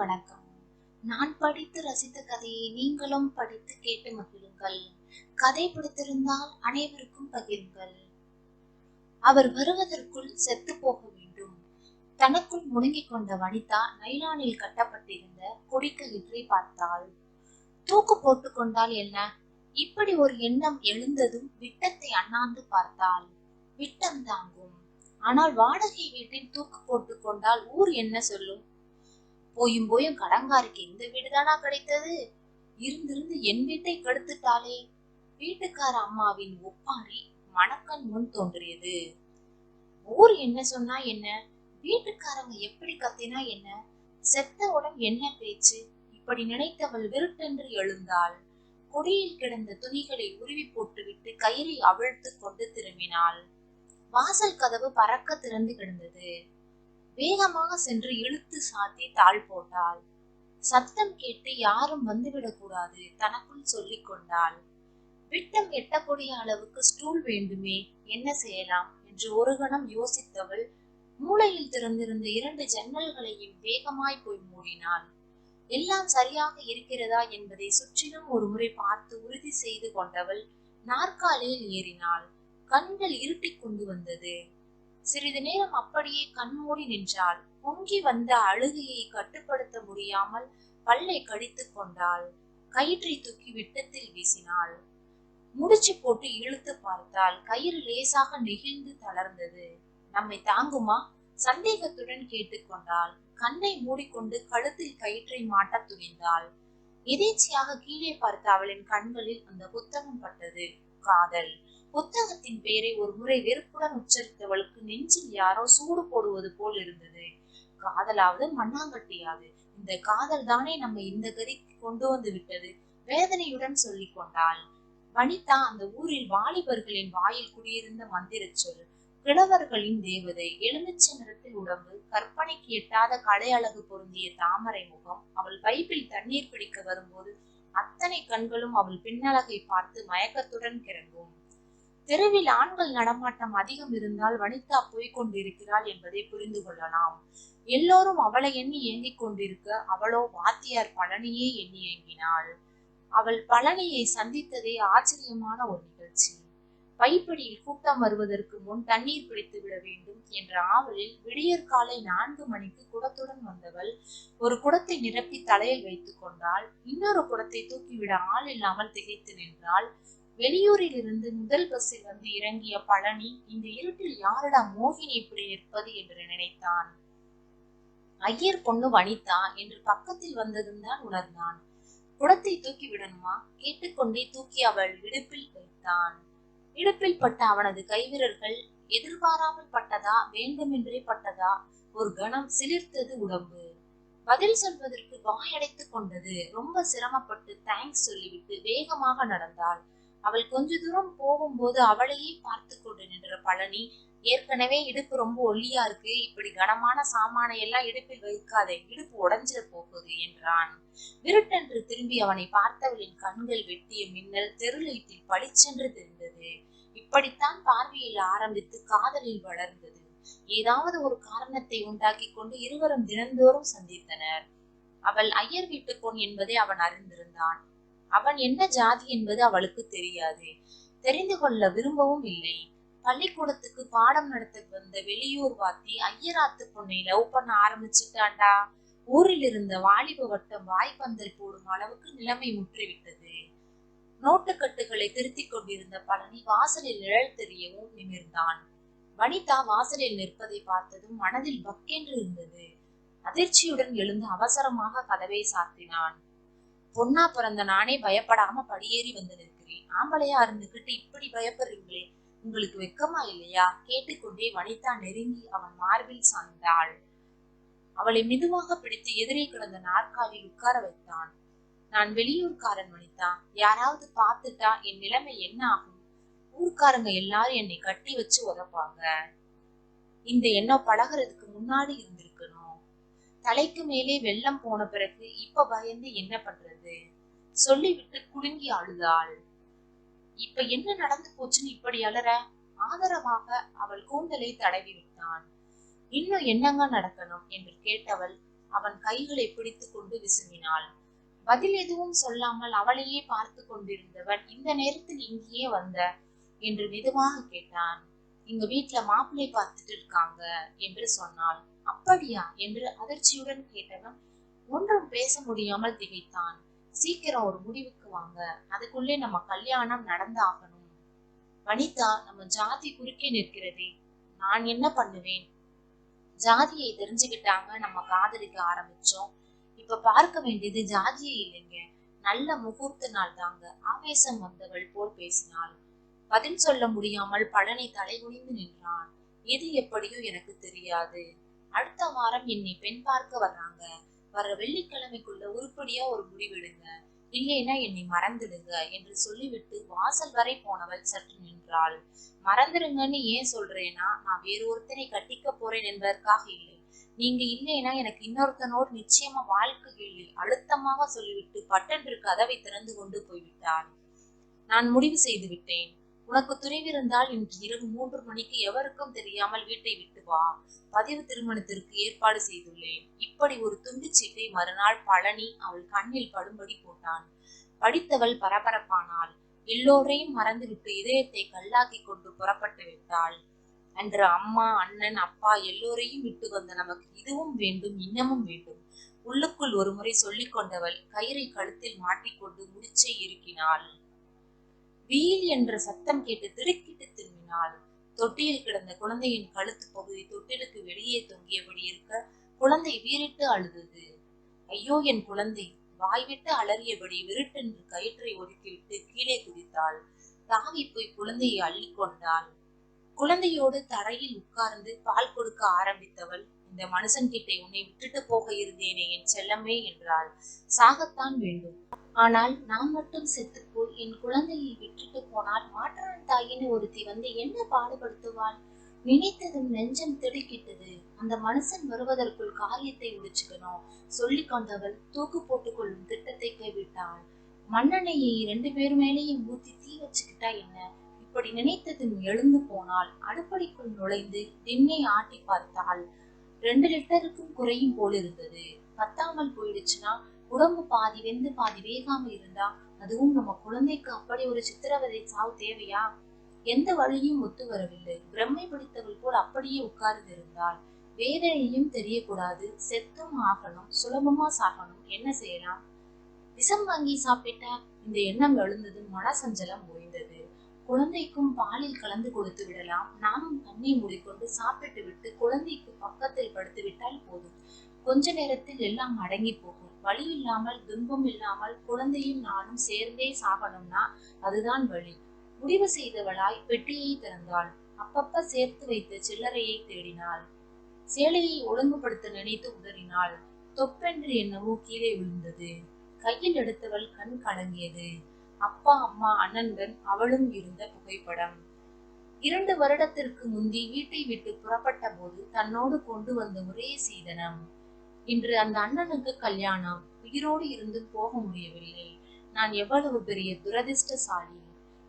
வணக்கம். நான் படித்து ரசித்த கதையை நீங்களும் படித்து கேட்டு மகிழுங்கள். கதை பிடித்திருந்தால் அனைவருக்கும் பகிருங்கள். அவர் வருவதற்குள் செத்து போக வேண்டும். தனக்குள் முடங்கிக் கொண்ட வனிதா நைலானில் கட்டப்பட்டிருந்த கொடிக்கயிற்றை பார்த்தாள். தூக்கு போட்டுக் கொண்டால் என்ன? இப்படி ஒரு எண்ணம் எழுந்ததும் விட்டத்தை அண்ணாந்து பார்த்தாள். விட்டம் தாங்கும் ஆனால் வாடகை வீட்டில் தூக்கு போட்டுக் கொண்டால் ஊர் என்ன சொல்லும்? போயும் போயும் கடங்காருக்கு இந்த வீடுதானா கிடைத்தது? இருந்திருந்து என் வீட்டை கெடுத்துட்டாளே. வீட்டுக்கார அம்மாவின் ஒப்பாரி மணக்கன் முன் தோன்றியது. ஊர் என்ன சொன்னா என்ன? வீட்டுக்காரங்க எப்படி கத்தினா என்ன? செத்தவுடன் என்ன பேச்சு? இப்படி நினைத்தவள் விருட்டென்று எழுந்தாள். கொடியில் கிடந்த துணிகளை உருவி போட்டுவிட்டு கயிறை அவிழ்த்து கொண்டு திரும்பினாள். வாசல் கதவு பறக்க திறந்து கிடந்தது. வேகமாக சென்று இழுத்து சாத்தி தாழ் போட்டாள். சத்தம் கேட்டு யாரும் வந்துவிடக்கூடாது தனக்குள் சொல்லிக் கொண்டாள். விட்டம் எட்டக்கூடிய அளவுக்கு ஸ்டூல் வேண்டுமே என்ன செய்யலாம்? என்று ஒரு கணம் யோசித்தவள் மூளையில் திறந்திருந்த இரண்டு ஜன்னல்களையும் வேகமாய் போய் மூடினாள். எல்லாம் சரியாக இருக்கிறதா என்பதை சுற்றிலும் ஒரு முறை பார்த்து உறுதி செய்து கொண்டவள் நாற்காலியில் ஏறினாள். கண்கள் இருட்டிக் கொண்டு வந்தது. சிறிது நேரம் அப்படியே கண்மூடி நின்றாள். பொங்கி வந்த அழுகையை கட்டுப்படுத்த முடியாமல் பல்லை கடித்துக் கொண்டாள். கயிற்றை தூக்கி விட்டத்தில் வீசினாள். முடிச்சு போட்டு இழுத்து பார்த்தால் கயிறு லேசாக நெகிழ்ந்து தளர்ந்தது. நம்மை தாங்குமா? சந்தேகத்துடன் கேட்டுக்கொண்டாள் கண்ணை மூடிக்கொண்டு கழுத்தில் கயிற்றை மாட்டத் துணிந்தாள். எதேச்சியாக கீழே பார்த்த அவளின் கண்களில் அந்த புத்தகம் பட்டது. காதல். புத்தகத்தின் பெயரை ஒரு முறை வெறுப்புடன் உச்சரித்தவளுக்கு நெஞ்சில் யாரோ சூடு போடுவது போல் இருந்தது. காதலாவது மண்ணாங்கட்டியாது. இந்த காதல் தானே நம்ம இந்த கதிக்கு கொண்டு வந்து விட்டது. வேதனையுடன் சொல்லிக் கொண்டாள். வனிதா அந்த ஊரில் வாலிபர்களின் வாயில் குடியிருந்த மந்திர சொல் கிழவர்களின் தேவதை எலுமிச்சை நிறத்தில் உடம்பு கற்பனைக்கு எட்டாத கலை அழகு பொருந்திய தாமரை முகம் அவள் பைப்பில் தண்ணீர் பிடிக்க வரும்போது அத்தனை கண்களும் அவள் பின்னழகை பார்த்து மயக்கத்துடன் கிறங்கும். தெருவில் ஆண்கள் நடமாட்டம் அதிகம் இருந்தால் வனிதா போய்கொண்டிருக்கிறாள் என்பதை புரிந்து கொள்ளலாம். எல்லோரும் அவளை எண்ணி ஏங்கிக் கொண்டிருக்க அவளோ வாத்தியார் பழனியே எண்ணி ஏங்கினாள். அவள் பழனியை சந்தித்ததே ஆச்சரியமான ஒரு நிகழ்ச்சி. பைப்பிடியில் கூட்டம் வருவதற்கு முன் தண்ணீர் பிடித்து விட வேண்டும் என்ற ஆவலில் விடியற் காலை நான்கு மணிக்கு குடத்துடன் வந்தவள் ஒரு குடத்தை நிரப்பி தலையில் வைத்துக் கொண்டாள். இன்னொரு குடத்தை தூக்கிவிட ஆள் இல்லாமல் திகைத்து நின்றாள். வெளியூரில் இருந்து முதல் பஸ்ஸில் வந்து இறங்கிய பழனி இந்த இருட்டில் யாரடா மோகினி இப்படி நிற்பது என்று நினைத்தான். ஐயர் பொண்ணு வனிதா என்று பக்கத்தில் வந்ததும் தான் உணர்ந்தான். குடத்தை தூக்கி விடணுமா? கேட்டுக்கொண்டே தூக்கி அவள் இடுப்பில் வைத்தான். இடுப்பில் பட்ட அவனது கைவிரல்கள் எதிர்பாராமல் பட்டதா? வேண்டுமென்றே பட்டதா? ஒரு கணம் சிலிர்த்தது உடம்பு. பதில் சொல்வதற்கு வாயடைத்துக் கொண்டது. ரொம்ப சிரமப்பட்டு தேங்க்ஸ் சொல்லிவிட்டு வேகமாக நடந்தாள். அவள் கொஞ்ச தூரம் போகும்போது அவளையே பார்த்து கொண்டு நின்ற பழனி ஏற்கனவே இடுப்பு ரொம்ப ஒல்லியா இருக்கு இப்படி கனமான சாமானை எல்லாம் இடுப்பில் வைக்காதே இடுப்பு உடைஞ்சிட போகுது என்றான். விருட்டென்று திரும்பி அவனை பார்த்தவளின் கண்கள் வெட்டிய மின்னல் தெருளைட்டில் பளிச்சென்று தெரிந்தது. இப்படித்தான் பார்வையில் ஆரம்பித்து காதலில் வளர்ந்தது. ஏதாவது ஒரு காரணத்தை உண்டாக்கி கொண்டு இருவரும் தினந்தோறும் சந்தித்தனர். அவள் ஐயர் வீட்டு பொன் என்பதை அவன் அறிந்திருந்தான். அவன் என்ன ஜாதி என்பது அவளுக்கு தெரியாது. தெரிந்து கொள்ள விரும்பவும் இல்லை. பள்ளிக்கூடத்துக்கு பாடம் நடத்த வந்த வெளியூர் வாத்தி ஐயராத்து பொண்ணை லவ் பண்ண ஆரம்பிச்சுட்டாண்டா. ஊரில் இருந்த வாலிப வட்டம் வாய்ப்பந்தல் போடும் அளவுக்கு நிலைமை முற்றிவிட்டது. நோட்டுக்கட்டுகளை திருத்திக் கொண்டிருந்த பழனி வாசலில் நிழல் தெரியவும் நிமிர்ந்தான். வனிதா வாசலில் நிற்பதை பார்த்ததும் மனதில் பக்கென்று இருந்தது. அதிர்ச்சியுடன் எழுந்து அவசரமாக கதவை சாத்தினான். பொண்ணா பிறந்த நானே பயப்படாம படியேறி வந்திருக்கிறேன். ஆம்பளையா இருந்துகிட்டு இப்படி பயப்படுறீங்களே உங்களுக்கு வெக்கமா இல்லையா? கேட்டுக்கொண்டே வனிதா நெருங்கி அவன் மார்பில் சாய்ந்தாள். அவளை மெதுவாக பிடித்து எதிரே கிடந்த நாற்காலில் உட்கார வைத்தான். நான் வெளியூர்காரன் வனிதா. யாராவது பார்த்துட்டா என் நிலைமை என்ன ஆகும்? ஊர்க்காரங்க எல்லாரும் என்னை கட்டி வச்சு உதப்பாங்க. இந்த எண்ணம் பழகிறதுக்கு முன்னாடி இருந்திருக்கணும். தலைக்கு மேலே வெள்ளம் போன பிறகு இப்ப பயந்து என்ன பண்றது? சொல்லிவிட்டு குலுங்கி அழுதாள். இப்ப என்ன நடந்து போச்சுன்னு இப்படி அலற? ஆதரவாக அவள் கூந்தலை தடவி விட்டான். இன்னும் என்னங்க நடக்கணும்? என்று கேட்டவள் அவன் கைகளை பிடித்துக் கொண்டு விசுமினாள் பதில் எதுவும் சொல்லாமல் அவளையே பார்த்து கொண்டிருந்தவன் இந்த நேரத்தில் இங்கேயே வந்த? என்று மெதுவாக கேட்டான். எங்க வீட்டுல மாப்பிள்ளை பார்த்துட்டு இருக்காங்க என்று சொன்னாள் அப்படியா? என்று அதிர்ச்சியுடன் கேட்டவன் ஒன்றும் பேச முடியாமல் திகைத்தான். சீக்கிரம் ஒரு முடிவுக்கு வாங்க. அதுக்குள்ளே நம்ம கல்யாணம் நடந்தாகணும். வனிதா நம்ம ஜாதி குறுக்கே நிற்கிறதே. நான் என்ன பண்ணுவேன்? ஜாதியை தெரிஞ்சுக்கிட்டாங்க நம்ம காதலிக்க ஆரம்பிச்சோம். இப்ப பார்க்க வேண்டியது ஜாதியே இல்லைங்க. நல்ல முகூர்த்த நாள் தாங்க. ஆவேசம் வந்தவள் போல் பேசினாள். பதில் சொல்ல முடியாமல் பழனி தலைகுனிந்து நின்றான். எது எப்படியோ எனக்கு தெரியாது. அடுத்த வாரம் என்னை பெண் பார்க்க வர்றாங்க வர வெள்ளிக்கிழமைக்குள்ள உருப்படியா ஒரு முடிவெடுங்க. இல்லைன்னா என்னை மறந்துடுங்க என்று சொல்லிவிட்டு வாசல் வரை போனவள் சற்று நின்றாள். மறந்துடுங்கன்னு ஏன் சொல்றேன்னா நான் வேறு ஒருத்தனை கட்டிக்க போறேன் என்பதற்காக இல்லை. நீங்க இல்லைன்னா எனக்கு இன்னொருத்தனோடு நிச்சயமா வாழ்க்கை இல்லை. அழுத்தமாக சொல்லிவிட்டு பட்டென்று கதவை திறந்து கொண்டு போய்விட்டாள். நான் முடிவு செய்து விட்டேன். உனக்கு துணிவிருந்தால் இன்று இரவு மூன்று மணிக்கு எவருக்கும் தெரியாமல் வீட்டை விட்டு வா. பதிவு திருமணத்திற்கு ஏற்பாடு செய்துள்ளேன். இப்படி ஒரு துண்டுச்சீட்டை மறுநாள் பழனி அவள் கண்ணில் படும்படி போட்டான். படித்தவள் பரபரப்பானாள். எல்லோரையும் மறந்துவிட்டு இதயத்தை கல்லாக்கி கொண்டு புறப்பட்டு விட்டாள். அன்று அம்மா அண்ணன் அப்பா எல்லோரையும் விட்டு வந்த நமக்கு இதுவும் வேண்டும் இன்னமும் வேண்டும். உள்ளுக்குள் ஒருமுறை சொல்லிக் கொண்டவள் கயிறை கழுத்தில் மாட்டிக்கொண்டு முடிச்சை இறுக்கினாள். வீல் என்ற சத்தம் கேட்டு திடுக்கிட்டு திரும்பினாள். தொட்டியில் கிடந்த குழந்தையின் கழுத்து பகுதி தொட்டிலுக்கு வெளியே தொங்கியபடி இருக்க குழந்தை வீறிட்டு அழுதது. ஐயோ என் குழந்தை! வாய்விட்டு அலறியபடி விருட்டென்று கயிற்றை ஒதுக்கிவிட்டு கீழே குதித்தாள். தாவி போய் குழந்தையை அள்ளி கொண்டாள். குழந்தையோடு தரையில் உட்கார்ந்து பால் கொடுக்க ஆரம்பித்தவள் இந்த மனுஷன் கிட்ட உன்னை விட்டுட்டு போக இருந்தேனே என் செல்லமே என்றாள். சாகத்தான் வேண்டும். ஆனால் நான் மட்டும் செத்து போய் என் குழந்தையை விட்டுட்டு போனால் மாற்றான் தாயின்னு ஒருத்தி வந்து என்ன பாடுபடுத்துவாள்? நினைத்ததும் நெஞ்சம் திடுக்கிட்டது. அந்த மனுஷன் வருவதற்குள் காரியத்தை முடிச்சுக்கணும். சொல்லி கொண்டவள் தூக்கு போட்டுக் கொள்ளும் திட்டத்தை கைவிட்டாள் மண்ணெண்ணையை ரெண்டு பேர் மேலேயும் ஊத்தி தீ வச்சுக்கிட்டா என்ன? இப்படி நினைத்ததும் எழுந்து போனால் அடுப்படிக்குள் நுழைந்து டின்னை ஆட்டி பார்த்தாள். ரெண்டு லிட்டருக்கும் குறையும் போல் இருந்தது பத்தாமல் போயிடுச்சுன்னா உடம்பு பாதி வெந்து பாதி வேகாம இருந்தா அதுவும் நம்ம குழந்தைக்கு அப்படி ஒரு சித்திரவதை சாவு தேவையா? எந்த வழியும் ஒத்து வரவில்லை. பிரம்மை பிடித்தவள் போல் அப்படியே உட்கார்ந்து இருந்தாள். வேதனையும் தெரியக்கூடாது. செத்தும் ஆகணும். சுலபமா சாகணும். என்ன செய்யலாம்? விஷம் வாங்கி சாப்பிட்டா இந்த எண்ணம் எழுந்ததும் மனசஞ்சலம் ஓய்ந்தது. குழந்தைக்கும் பாலில் கலந்து கொடுத்து விடலாம். நாமும் கண்ணை மூடிக்கொண்டு சாப்பிட்டு விட்டு குழந்தைக்கு பக்கத்தில் படுத்து விட்டால் போதும். கொஞ்ச நேரத்தில் எல்லாம் அடங்கி போகும். வழி இல்லாமல் துன்பம் இல்லாமல் குழந்தையும் நானும் சேர்ந்தே சாகணும்னா அதுதான் வழி. முடிவு செய்தவளாய் பெட்டியை திறந்தாள். அப்பப்ப சேர்த்து வைத்த சில்லறையை தேடினாள். சேலையை ஒழுங்குபடுத்த நினைத்து உதறினாள். தொப்பென்று என்னவோ கீழே விழுந்தது. கையில் எடுத்தவள் கண் கலங்கியது. அப்பா அம்மா அண்ணனுடன் அவளும் இருந்த புகைப்படம். இரண்டு வருடத்திற்கு முந்தி வீட்டை விட்டு புறப்பட்ட போது தன்னோடு கொண்டு வந்த ஒரே சீதனம். இன்று அந்த அண்ணனுக்கு கல்யாணம். உயிரோடு இருந்து போக முடியவில்லை. நான் எவ்வளவு பெரிய துரதிர்ஷ்டசாலி.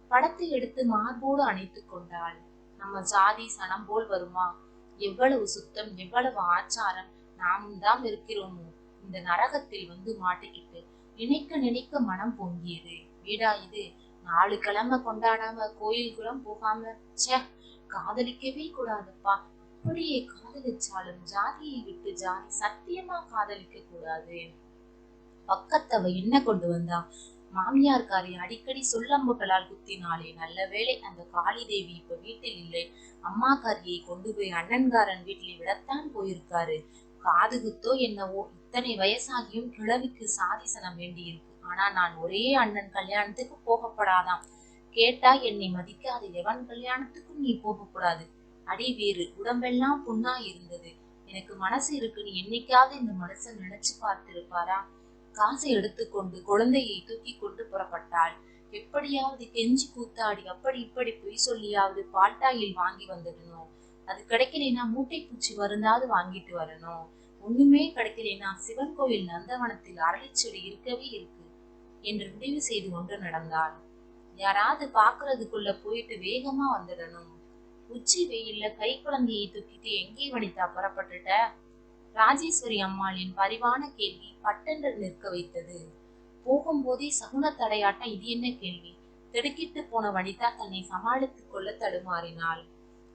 படத்தை எடுத்து மார்போடு அணைத்துக் கொண்டாள். நம்ம ஜாதி சனம் போல் வருமா? எவ்வளவு சுத்தம் எவ்வளவு ஆச்சாரம். நாமும் தான் இருக்கிறோமோ? இந்த நரகத்தில் வந்து மாட்டிக்கிட்டு நினைக்க நினைக்க மனம் பொங்கியது. வீடா இது? நாலு கிழமை கொண்டாடாம கோயில்குளம் போகாம? ச்சே காதலிக்கவே கூடாதுப்பா. எப்படியே காதலிச்சாலும் ஜாதியை விட்டு ஜாதி சத்தியமா காதலிக்க கூடாது. பக்கத்தவ என்ன கொண்டு வந்தா? மாமியார்காரை அடிக்கடி சொல்லம்புகளால் குத்தினாலே நல்ல வேளை அந்த காளி தேவி இப்ப வீட்டில் இல்லை. அம்மாக்காரியை கொண்டு போய் அண்ணன்காரன் வீட்டில் விடத்தான் போயிருக்காரு. காது குத்தோ என்னவோ இத்தனை வயசாகியும் கிழவிக்கு சாதிசனம் வேண்டியிருக்கு. ஆனா நான் ஒரே அண்ணன் கல்யாணத்துக்கு போகப்படாதாம். கேட்டா என்னை மதிக்காத எவன் கல்யாணத்துக்கும் நீ போகக்கூடாது. அடி வேறு. உடம்பெல்லாம் புண்ணா இருந்தது. எனக்கு மனசு இருக்குன்னு என்னைக்காவது இந்த மனுஷன் நினைச்சு பார்த்திருப்பாரா? காசை எடுத்துக்கொண்டு குழந்தையை தூக்கி கொண்டு புறப்பட்டாள். எப்படியாவது கெஞ்சி கூத்தாடி அப்படி இப்படி பொய் சொல்லியாவது பால்டாயில் வாங்கி வந்துடணும். அது கிடைக்கலைன்னா மூட்டை பூச்சி வருந்தாவது வாங்கிட்டு வரணும். ஒண்ணுமே கிடைக்கலைன்னா சிவன் கோயில் நந்தவனத்தில் அரளிச்செடி இருக்கவே இருக்கு என்று முடிவு செய்து கொண்டு நடந்தாள். யாராவது பாக்குறதுக்குள்ள போயிட்டு வேகமா வந்துடணும். உச்சி வெயில்ல கை குழந்தையை தூக்கிட்டு எங்கே வனிதா புறப்பட்டுட்ட? ராஜேஸ்வரி அம்மாளின் பரிவான கேள்வி பட்டென்று நிற்க வைத்தது. போகும்போதே சகுன தடையாட்டம் இது என்ன கேள்வி? திடுக்கிட்டு போன வனிதா தன்னை சமாளித்துக் கொள்ள தடுமாறினாள்.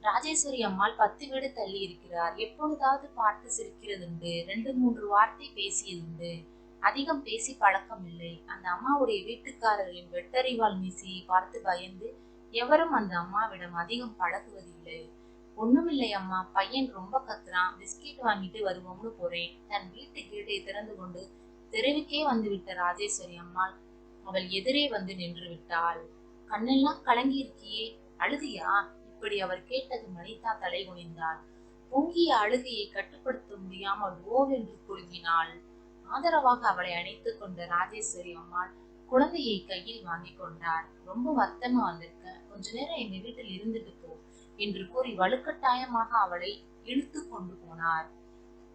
ராஜேஸ்வரி அம்மாள் பத்து வீடு தள்ளி இருக்கிறார். எப்பொழுதாவது பார்த்து சிரிக்கிறதுண்டு. ரெண்டு மூன்று வார்த்தை பேசியதுண்டு. அதிகம் பேசி பழக்கம் இல்லை அந்த அம்மாவுடைய வீட்டுக்காரரின் வெட்டறிவால் மீசியை பார்த்து பயந்து எவரும் அந்த அம்மாவிடம் அதிகம் பழகுவது இல்லை ஒண்ணுமில்லை அம்மா பையன் ரொம்ப கத்துறான். பிஸ்கெட் வாங்கிட்டு வருவோம்னு போறேன். தன் வீட்டு கேட்டை திறந்து கொண்டு தெருவுக்கே வந்து விட்ட ராஜேஸ்வரி அம்மாள் அவள் எதிரே வந்து நின்று விட்டாள். கண்ணெல்லாம் கலங்கி இருக்கியே அழுதியா? இப்படி அவர் கேட்டது மனிதா தலை குனிந்தாள். பொங்கிய அழுகையை கட்டுப்படுத்த முடியாமல் ஓவென்று குழுங்கினாள் ஆதரவாக அவளை அணைத்துக் கொண்ட ராஜேஸ்வரி அம்மாள் குழந்தையை கையில் வாங்கி கொண்டார். ரொம்ப வருத்தமா வந்திருக்க. கொஞ்ச நேரம் எங்க வீட்டில் இருந்துட்டு போ என்று கூறி வலுக்கட்டாயமாக அவளை இழுத்து கொண்டு போனார்.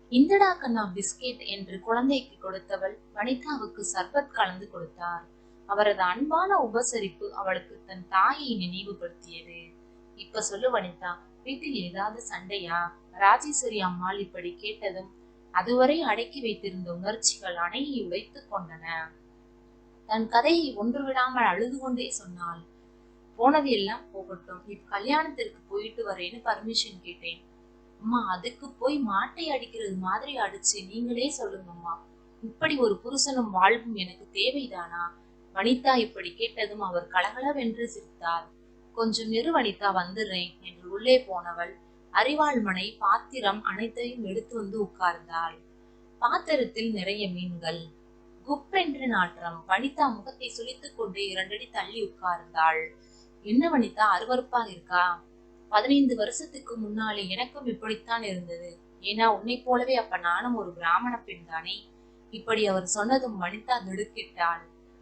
இந்தடா கண்ணா பிஸ்கெட் என்று குழந்தைக்கு கொடுத்தவள் வனிதாவுக்கு சர்பத் கலந்து கொடுத்தார். அவரது அன்பான உபசரிப்பு அவளுக்கு தன் தாயை நினைவுபடுத்தியது. இப்ப சொல்லு வனிதா வீட்டில் ஏதாவது சண்டையா? ராஜேஸ்வரி அம்மாள் இப்படி கேட்டதும் அதுவரை அடக்கி வைத்திருந்த உணர்ச்சிகள் அணையை உடைத்துக் கொண்டன. தன் கதையை ஒன்று விடாமல் அழுது கொண்டே சொன்னாள். போனது எல்லாம் போகட்டும். இப்ப கல்யாணத்திற்கு போயிட்டு வரேன்னு பர்மிஷன் கேட்டேன். அம்மா அதுக்கு போய் மாட்டை அடிக்கிறது மாதிரி அடிச்சு நீங்களே சொல்லுங்கம்மா. இப்படி ஒரு புருஷனும் வாழ்வும் எனக்கு தேவைதானா? வனிதா இப்படி கேட்டதும் அவர் கலகலவென்று சிரித்தார். கொஞ்சம் நெரு வனிதா வந்துடுறேன் என்று உள்ளே போனவள் அரிவாள்மனை பாத்திரம் அனைத்தையும் எடுத்து வந்து உட்கார்ந்தாள். பாத்திரத்தில் நிறைய மீன்கள் குப்பென்று நாற்றம் வனிதா முகத்தை சுழித்துக் கொண்டு இரண்டடி தள்ளி உட்கார்ந்தாள். என்ன வனிதா அருவருப்பாக இருக்கா? பதினைந்து வருஷத்துக்கு முன்னாலே எனக்கும் இப்படித்தான் இருந்தது. ஏன்னா உன்னை போலவே அப்ப நானும் ஒரு பிராமண பெண் தானே? இப்படி அவர் சொன்னதும் வனிதா திடுக்கிட்டாள்.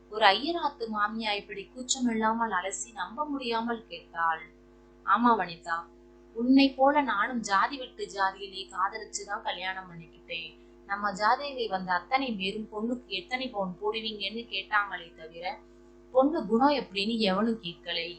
ஒரு ஐயராத்து மாமியா இப்படி கூச்சமில்லாமல் அலசி நம்ப முடியாமல் கேட்டாள். ஆமா வனிதா உன்னை போல நானும் ஜாதி விட்டு ஜாதியிலே காதலிச்சுதான் கல்யாணம் பண்ணிக்கிட்டேன். நம்ம ஜாதகி வந்த அத்தனை பேரும் பொண்ணுக்கு எத்தனை பவுன் போடுவீங்கன்னு கேட்டாங்களே தவிர பொண்ணு குணம் எப்படின்னு எவனும் கேட்கலை.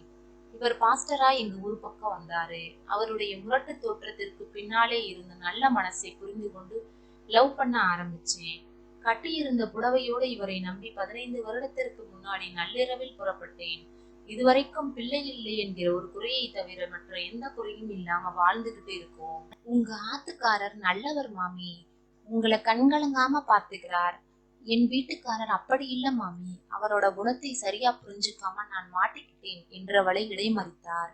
இவர் பாஸ்டரா எங்க ஊர் பக்கம் வந்தாரு. அவருடைய முரட்டு தோற்றத்திற்கு பின்னாலே இருந்த நல்ல மனசை புரிந்து கொண்டு லவ் பண்ண ஆரம்பிச்சேன். கட்டியிருந்த புடவையோடு இவரை நம்பி பதினைந்து வருடத்திற்கு முன்னாடி நள்ளிரவில் புறப்பட்டேன். இதுவரைக்கும் பிள்ளை இல்லை என்கிற ஒரு குறையை தவிர மற்ற எந்த குறையும் இல்லாம வாழ்ந்துகிட்டு இருக்கோம். உங்க ஆத்துக்காரர் நல்லவர் மாமி. உங்களை கண்கலங்காம பாத்துக்கிறார் என் வீட்டுக்காரர் அப்படி இல்ல மாமி. அவரோட குணத்தை சரியா புரிஞ்சுக்காம நான் மாட்டிக்கிட்டேன் என்றவளை இடைமறித்தார்.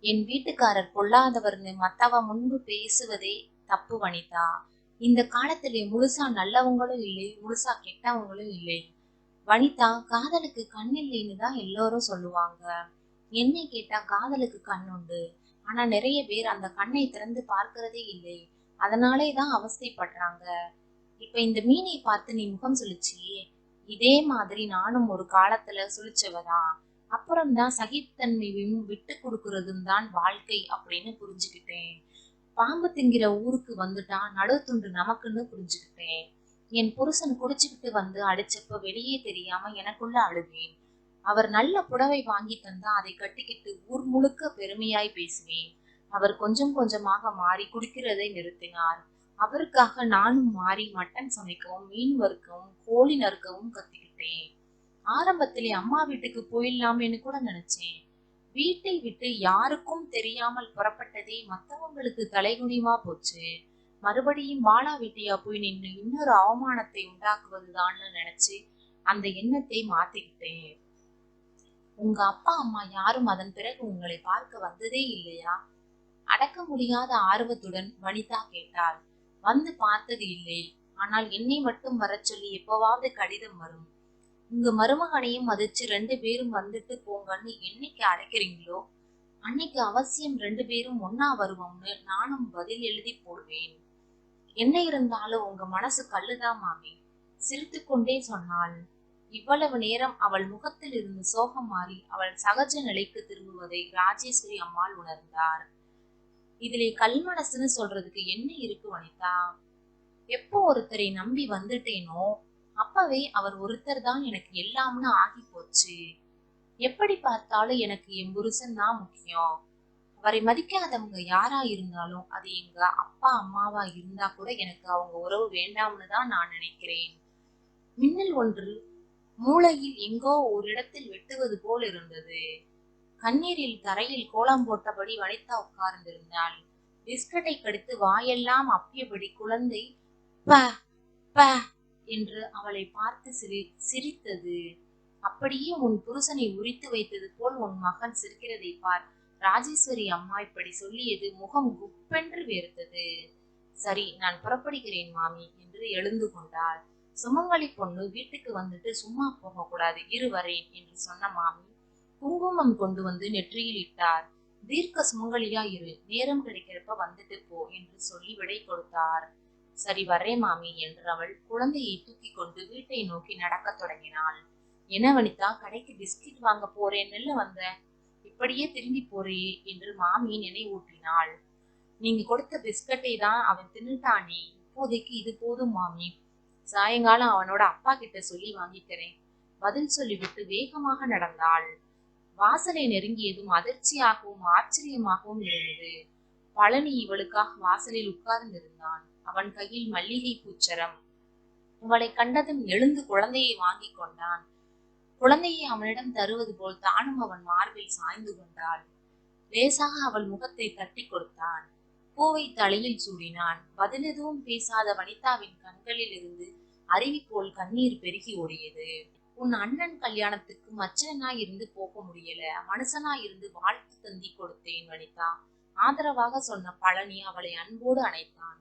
என் வீட்டுக்காரர் பொல்லாதவர்னு மத்தவ முன்பு பேசுவதே தப்பு வனிதா. இந்த காலத்திலே முழுசா நல்லவங்களும் இல்லை முழுசா கெட்டவங்களும் இல்லை. வனிதா காதலுக்கு கண் இல்லைன்னு தான் எல்லோரும் சொல்லுவாங்க. என்னை கேட்டா காதலுக்கு கண் உண்டு. ஆனா நிறைய பேர் அந்த கண்ணை திறந்து பார்க்கிறதே இல்லை. அதனாலே தான் அவஸ்தைப்படுறாங்க. இப்ப இந்த மீனை பார்த்து நீ முகம் சுழிச்சியே இதே மாதிரி நானும் ஒரு காலத்துல சுழிச்சவதான் அப்புறம்தான் சகித்தன்மையும் விட்டு கொடுக்கறதும் தான் வாழ்க்கை அப்படின்னு புரிஞ்சுக்கிட்டேன். பாம்பு திங்கிற ஊருக்கு வந்துட்டா நடுத்துண்டு நமக்குன்னு புரிஞ்சுக்கிட்டேன். என் புருஷன் குடிச்சுக்கிட்டு வந்து அடிச்சப்ப வெளியே தெரியாம எனக்குள்ள அழுவேன் அவர் நல்ல புடவை வாங்கி தந்தா அதை கட்டிக்கிட்டு ஊர் முழுக்க பெருமையாய் பேசுவேன். அவர் கொஞ்சம் கொஞ்சமாக மாறி குடிக்கிறதை நிறுத்தினார். அவருக்காக நானும் மாறி மட்டன் சமைக்கவும் மீன் வறுக்கவும் கோழி நறுக்கவும் கத்துக்கிட்டேன். ஆரம்பத்திலே அம்மா வீட்டுக்கு போயிடலாமேன்னு கூட நினைச்சேன். வீட்டை விட்டு யாருக்கும் தெரியாமல் புறப்பட்டதே மத்தவங்களுக்கு தலைகுனிவா போச்சு. மறுபடியும் பாலா வீட்டையா போய் நின்று இன்னொரு அவமானத்தை உண்டாக்குவதுதான்னு நினைச்சு அந்த எண்ணத்தை மாத்திக்கிட்டேன். உங்க அப்பா அம்மா யாரும் அதன் பிறகு உங்களை பார்க்க வந்ததே இல்லையா? அடக்க முடியாத ஆர்வத்துடன் வனிதா கேட்டாள். வந்து பார்த்தது இல்லை. ஆனால் என்னை மட்டும் வரச் சொல்லி எப்பவாவது கடிதம் வரும். உங்க மருமகனையும் மதிச்சு ரெண்டு பேரும் வந்துட்டு போங்கன்னு என்னைக்கு அழைக்கிறீங்களோ அன்னைக்கு அவசியம் ரெண்டு பேரும் ஒன்னா வருவோம்னு நானும் பதில் எழுதி போடுவேன். என்ன இருந்தாலும் உங்க மனசு கல்லுதான் மாமி? சிரித்து கொண்டே சொன்னாள். இவ்வளவு நேரம் அவள் முகத்தில் இருந்து சோகம் மாறி அவள் சகஜ நிலைக்கு திரும்புவதை ராஜேஸ்வரி அம்மாள் உணர்ந்தார். இதிலே கல்மனசுன்னு சொல்றதுக்கு என்ன இருக்கு வனிதா? எப்போ ஒருத்தரை நம்பி வந்துட்டேனோ அப்பவே அவர் ஒருத்தர் தான் எனக்கு எல்லாம்னு ஆகி போச்சு. எப்படி பார்த்தாலும் எனக்கு என் புருஷன் தான் முக்கியம். அவரை மதிக்காதவங்க யாரா இருந்தாலும் அது எங்க அப்பா அம்மாவா இருந்தா கூட எனக்கு அவங்க உறவு வேண்டாம்னு தான் நான் நினைக்கிறேன். மின்னல் ஒன்று மூளையில் எங்கோ ஒரு இடத்தில் வெட்டுவது போல் இருந்தது. கண்ணீரில் தரையில் கோலம் போட்டபடி வனிதா உட்கார்ந்திருந்தாள். பிஸ்கட்டை கடித்து வாயெல்லாம் அப்பியபடி குழந்தை ப ப என்று அவளை பார்த்து சிரி சிரித்தது. அப்படியே உன் புருஷனை உரித்து வைத்தது போல் உன் மகன் சிரிக்கிறதை பார். ராஜேஸ்வரி அம்மா இப்படி சொல்லியது முகம் குப்பென்று வேர்த்தது சரி நான் புறப்படுகிறேன் மாமி என்று எழுந்து கொண்டாள். சுமங்கலி பொண்ணு வீட்டுக்கு வந்துட்டு சும்மா போகக்கூடாது. இருவரேன் என்று சொன்ன மாமி குங்குமம் கொண்டு வந்து நெற்றியில் இட்டார். தீர்க்க சுமங்கலியா இரு நேரம் கிடைக்கிறப்ப வந்துட்டு போ என்று சொல்லி விடை கொடுத்தார். சரி வரே மாமி என்று அவள் குழந்தையை தூக்கி கொண்டு வீட்டை நோக்கி நடக்கத் தொடங்கினாள். என்ன வனிதா கடைக்கு பிஸ்கட் வாங்க போறேன்னு வந்த. இப்படியே திரும்பி போறியே என்று மாமி நினைவூட்டினாள். நீங்க கொடுத்த பிஸ்கட்டை தான் அவன் தின்னுட்டானே இப்போதைக்கு இது போதும் மாமி. சாயங்காலம் அவனோட அப்பா கிட்ட சொல்லி வாங்கிக்கிறேன். பதில் சொல்லிவிட்டு வேகமாக நடந்தாள். வாசலை நெருங்கியதும் அதிர்ச்சியாகவும் ஆச்சரியமாகவும் இருந்தது. பழனி இவளுக்காக வாசலில் உட்கார்ந்திருந்தான். அவன் கையில் மல்லிகை பூச்சரம். இவளை கண்டதும் எழுந்து குழந்தையை வாங்கி கொண்டான். குழந்தையை அவனிடம் தருவது போல் தானும் அவன் மார்பில் சாய்ந்து கொண்டாள். லேசாக அவள் முகத்தை தட்டி கொடுத்தான். பூவை தலையில் சூடினான். பதில் எதுவும் பேசாத வனிதாவின் கண்களில் இருந்து அருவி போல் கண்ணீர் பெருகி ஓடியது. உன் அண்ணன் கல்யாணத்துக்கு மச்சனா இருந்து போக முடியல. மனுஷனா இருந்து வாழ்த்து தந்தி கொடுத்தேன் வனிதா. ஆதரவாக சொன்ன பழனி அவளை அன்போடு அணைத்தான்.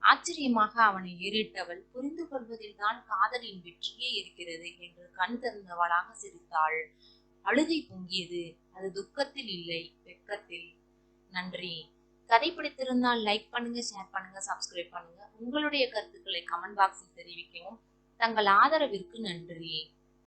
ஆச்சரியமாக அவனை ஏறிட்டவள் புரிந்து கொள்வதில் தான் காதலின் வெற்றியே இருக்கிறது என்று கண் திறந்தவளாக சிரித்தாள். அழுகை பொங்கியது. அது துக்கத்தில் இல்லை வெக்கத்தில். நன்றி. கதை பிடித்திருந்தால் லைக் பண்ணுங்க ஷேர் பண்ணுங்க சப்ஸ்கிரைப் பண்ணுங்க. உங்களுடைய கருத்துக்களை கமெண்ட் பாக்ஸில் தெரிவிக்கவும். தங்கள் ஆதரவிற்கு நன்றி.